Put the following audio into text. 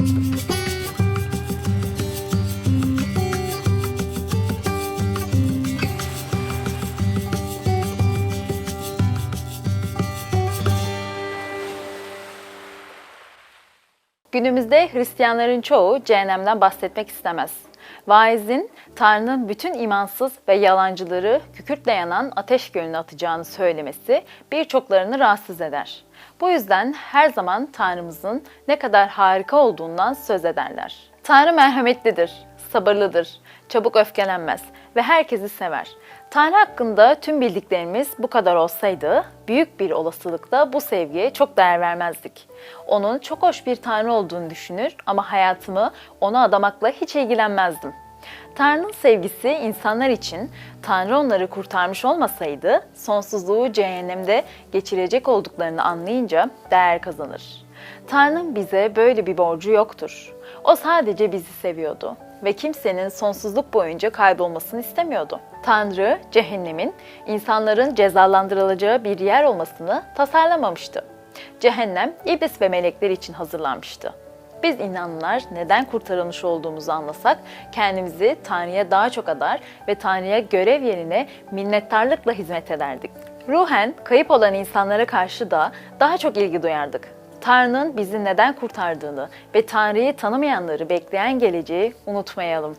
Thank you. Günümüzde Hristiyanların çoğu cehennemden bahsetmek istemez. Vaizin Tanrı'nın bütün imansız ve yalancıları kükürtle yanan ateş gölüne atacağını söylemesi birçoklarını rahatsız eder. Bu yüzden her zaman Tanrımızın ne kadar harika olduğundan söz ederler. Tanrı merhametlidir, sabırlıdır, çabuk öfkelenmez ve herkesi sever. Tanrı hakkında tüm bildiklerimiz bu kadar olsaydı büyük bir olasılıkla bu sevgiye çok değer vermezdik. Onun çok hoş bir Tanrı olduğunu düşünür ama hayatımı ona adamakla hiç ilgilenmezdim. Tanrı'nın sevgisi insanlar için Tanrı onları kurtarmış olmasaydı sonsuzluğu cehennemde geçirecek olduklarını anlayınca değer kazanır. Tanrı'nın bize böyle bir borcu yoktur. O sadece bizi seviyordu ve kimsenin sonsuzluk boyunca kaybolmasını istemiyordu. Tanrı, cehennemin insanların cezalandırılacağı bir yer olmasını tasarlamamıştı. Cehennem, iblis ve melekler için hazırlanmıştı. Biz inanlar neden kurtarılmış olduğumuzu anlasak kendimizi Tanrı'ya daha çok adar ve Tanrı'ya görev yerine minnettarlıkla hizmet ederdik. Ruhen kayıp olan insanlara karşı da daha çok ilgi duyardık. Tanrı'nın bizi neden kurtardığını ve Tanrı'yı tanımayanları bekleyen geleceği unutmayalım.